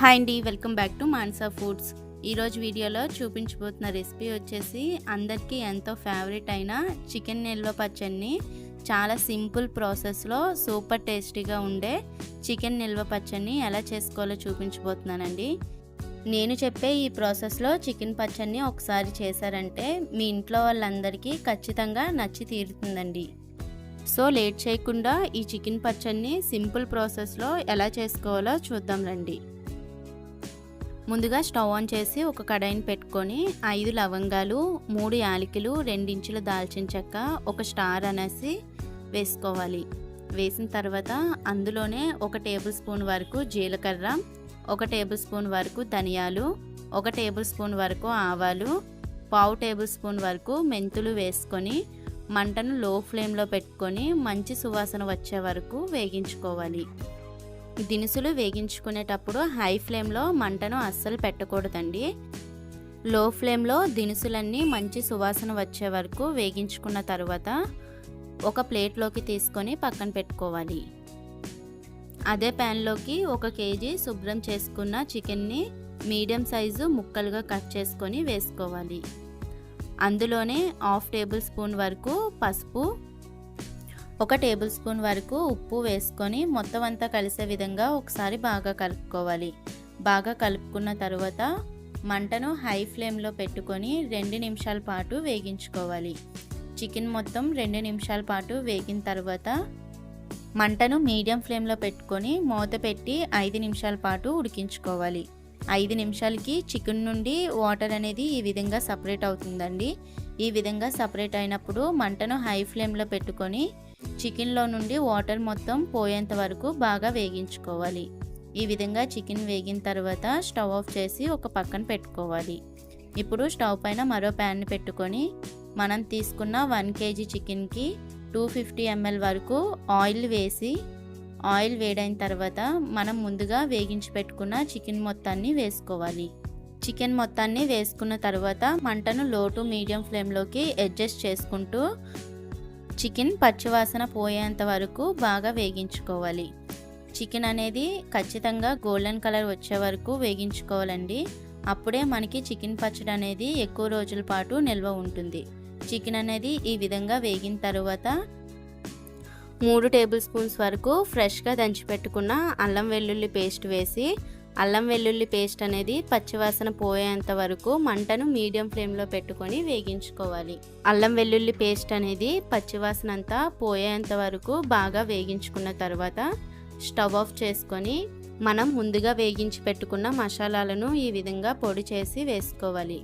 Hi అండి welcome back to Mansa foods. ఈరోజు వీడియోలో చూపించబోతున్న రెసిపీ వచ్చేసి అందరికీ ఎంతో ఫేవరెట్ అయిన చికెన్ నిల్వ పచ్చడిని చాలా సింపుల్ ప్రాసెస్లో సూపర్ టేస్టీగా ఉండే చికెన్ నిల్వ పచ్చడిని ఎలా చేసుకోవాలో చూపించబోతున్నానండి. నేను చెప్పే ఈ ప్రాసెస్లో చికెన్ పచ్చడిని ఒకసారి చేశారంటే మీ ఇంట్లో వాళ్ళందరికీ ఖచ్చితంగా నచ్చి తీరుతుందండి. సో లేట్ చేయకుండా ఈ చికెన్ పచ్చడిని సింపుల్ ప్రాసెస్లో ఎలా చేసుకోవాలో చూద్దాం రండి. ముందుగా స్టవ్ ఆన్ చేసి ఒక కడాయిని పెట్టుకొని ఐదు లవంగాలు మూడు యాలకులు రెండించుల దాల్చిన చెక్క ఒక స్టార్ అనేసి వేసుకోవాలి. వేసిన తర్వాత అందులోనే ఒక టేబుల్ స్పూన్ వరకు జీలకర్ర ఒక టేబుల్ స్పూన్ వరకు ధనియాలు ఒక టేబుల్ స్పూన్ వరకు ఆవాలు పావు టేబుల్ స్పూన్ వరకు మెంతులు వేసుకొని మంటను లో ఫ్లేమ్లో పెట్టుకొని మంచి సువాసన వచ్చే వరకు వేగించుకోవాలి. దినుసులు వేగించుకునేటప్పుడు హై ఫ్లేమ్లో మంటను అస్సలు పెట్టకూడదండి. లో ఫ్లేమ్లో దినుసులన్నీ మంచి సువాసన వచ్చే వరకు వేగించుకున్న తర్వాత ఒక ప్లేట్లోకి తీసుకొని పక్కన పెట్టుకోవాలి. అదే ప్యాన్లోకి ఒక కేజీ శుభ్రం చేసుకున్న చికెన్ని మీడియం సైజు ముక్కలుగా కట్ చేసుకొని వేసుకోవాలి. అందులోనే హాఫ్ టేబుల్ స్పూన్ వరకు పసుపు ఒక టేబుల్ స్పూన్ వరకు ఉప్పు వేసుకొని మొత్తం అంతా కలిసే విధంగా ఒకసారి బాగా కలుపుకోవాలి. బాగా కలుపుకున్న తర్వాత మంటను హై ఫ్లేమ్లో పెట్టుకొని రెండు నిమిషాల పాటు వేగించుకోవాలి. చికెన్ మొత్తం రెండు నిమిషాల పాటు వేగిన తర్వాత మంటను మీడియం ఫ్లేమ్లో పెట్టుకొని మూత పెట్టి ఐదు నిమిషాల పాటు ఉడికించుకోవాలి. ఐదు నిమిషాలకి చికెన్ నుండి వాటర్ అనేది ఈ విధంగా సపరేట్ అవుతుందండి. ఈ విధంగా సపరేట్ అయినప్పుడు మంటను హై ఫ్లేమ్లో పెట్టుకొని చికెన్లో నుండి వాటర్ మొత్తం పోయేంత వరకు బాగా వేగించుకోవాలి. ఈ విధంగా చికెన్ వేగిన తర్వాత స్టవ్ ఆఫ్ చేసి ఒక పక్కన పెట్టుకోవాలి. ఇప్పుడు స్టవ్ పైన మరో ప్యాన్ పెట్టుకొని మనం తీసుకున్న వన్ కేజీ చికెన్కి టూ ఫిఫ్టీ ఎంఎల్ వరకు ఆయిల్ వేసి ఆయిల్ వేడైన తర్వాత మనం ముందుగా వేగించి పెట్టుకున్న చికెన్ మొత్తాన్ని వేసుకోవాలి. చికెన్ మొత్తాన్ని వేసుకున్న తర్వాత మంటను లో టు మీడియం ఫ్లేమ్లోకి అడ్జస్ట్ చేసుకుంటూ చికెన్ పచ్చివాసన పోయేంత వరకు బాగా వేగించుకోవాలి. చికెన్ అనేది ఖచ్చితంగా గోల్డెన్ కలర్ వచ్చే వరకు వేగించుకోవాలండి. అప్పుడే మనకి చికెన్ పచ్చడి అనేది ఎక్కువ రోజుల పాటు నిల్వ ఉంటుంది. చికెన్ అనేది ఈ విధంగా వేగిన తర్వాత మూడు టేబుల్ స్పూన్స్ వరకు ఫ్రెష్గా దంచిపెట్టుకున్న అల్లం వెల్లుల్లి పేస్ట్ వేసి అల్లం వెల్లుల్లి పేస్ట్ అనేది పచ్చివాసన పోయేంత వరకు మంటను మీడియం ఫ్లేమ్లో పెట్టుకొని వేగించుకోవాలి. అల్లం వెల్లుల్లి పేస్ట్ అనేది పచ్చివాసన అంతా పోయేంత వరకు బాగా వేగించుకున్న తర్వాత స్టవ్ ఆఫ్ చేసుకొని మనం ముందుగా వేగించి పెట్టుకున్న మసాలాలను ఈ విధంగా పొడి చేసి వేసుకోవాలి.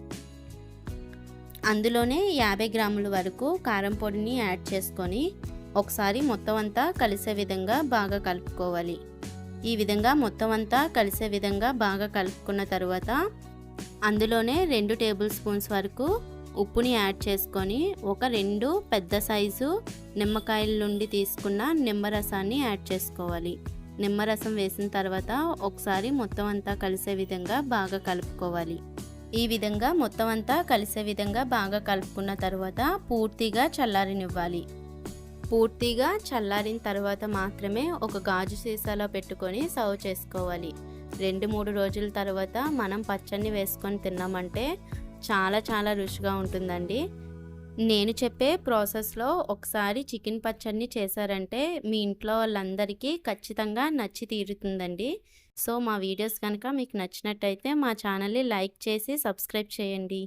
అందులోనే యాభై గ్రాముల వరకు కారం పొడిని యాడ్ చేసుకొని ఒకసారి మొత్తం అంతా కలిసే విధంగా బాగా కలుపుకోవాలి. ఈ విధంగా మొత్తం అంతా కలిసే విధంగా బాగా కలుపుకున్న తర్వాత అందులోనే రెండు టేబుల్ స్పూన్స్ వరకు ఉప్పుని యాడ్ చేసుకొని ఒక రెండు పెద్ద సైజు నిమ్మకాయల నుండి తీసుకున్న నిమ్మరసాన్ని యాడ్ చేసుకోవాలి. నిమ్మరసం వేసిన తర్వాత ఒకసారి మొత్తం అంతా కలిసే విధంగా బాగా కలుపుకోవాలి. ఈ విధంగా మొత్తం అంతా కలిసే విధంగా బాగా కలుపుకున్న తర్వాత పూర్తిగా చల్లారినివ్వాలి. పూర్తిగా చల్లారిన తర్వాత మాత్రమే ఒక గాజు సీసాలో పెట్టుకొని సర్వ్ చేసుకోవాలి. రెండు మూడు రోజుల తర్వాత మనం పచ్చడిని వేసుకొని తిన్నామంటే చాలా చాలా రుచిగా ఉంటుందండి. నేను చెప్పే ప్రాసెస్లో ఒకసారి చికెన్ పచ్చడిని చేశారంటే మీ ఇంట్లో వాళ్ళందరికీ ఖచ్చితంగా నచ్చి తీరుతుందండి. సో మా వీడియోస్ కనుక మీకు నచ్చినట్టయితే మా ఛానల్ని లైక్ చేసి సబ్స్క్రైబ్ చేయండి.